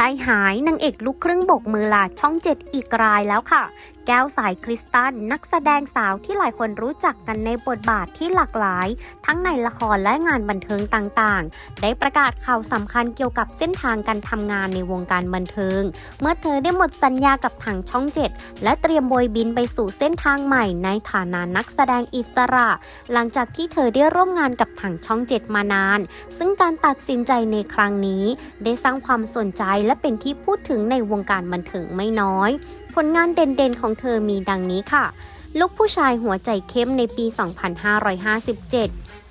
ใจหายนางเอกลูกครึ่งบกมือลาช่องเจ็ดอีกรายแล้วค่ะ แก้วสายคริสตัลนักแสดงสาวที่หลายคนรู้จักกันในบทบาทที่หลากหลาย ทั้งในละครและงานบันเทิงต่างๆ ได้ประกาศข่าวสำคัญเกี่ยวกับเส้นทางการทำงานในวงการบันเทิง เมื่อเธอได้หมดสัญญากับทางช่องเจ็ดและเตรียมโบยบินไปสู่เส้นทางใหม่ในฐานะนักแสดงอิสระ หลังจากที่เธอได้ร่วมงานกับทางช่องเจ็ดมานาน ซึ่งการตัดสินใจในครั้งนี้ ได้สร้างความสนใจและเป็นที่พูดถึงในวงการบันเทิงไม่น้อยผลงานเด่นๆของเธอมีดังนี้ค่ะ ลูกผู้ชายหัวใจเข้มในปี 2557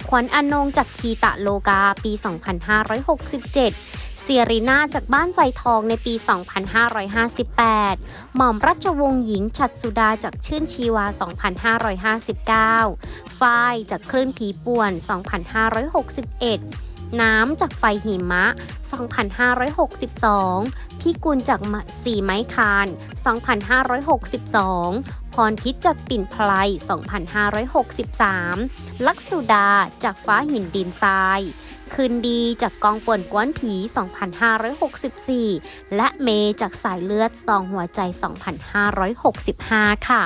ขวัญอนงจากคีตะโลกาปี 2567 เซียรีนาจากบ้านไซทองในปี 2558 หม่อมรัชวงศ์หญิงฉัตรสุดาจากชื่นชีวา 2559 ฝ้ายจากคลื่นผีป่วน 2561 น้ำจากไฟหิมะ 2562 พี่กุลจากสีไม้คาน 2562 พรพิษจากปิ่นพลาย2563 ลักษุดาจากฟ้าหินดินทรายคืนดีจากกองป่วนกวนผี 2564 และเมจากสายเลือดซองหัวใจ 2565 ค่ะ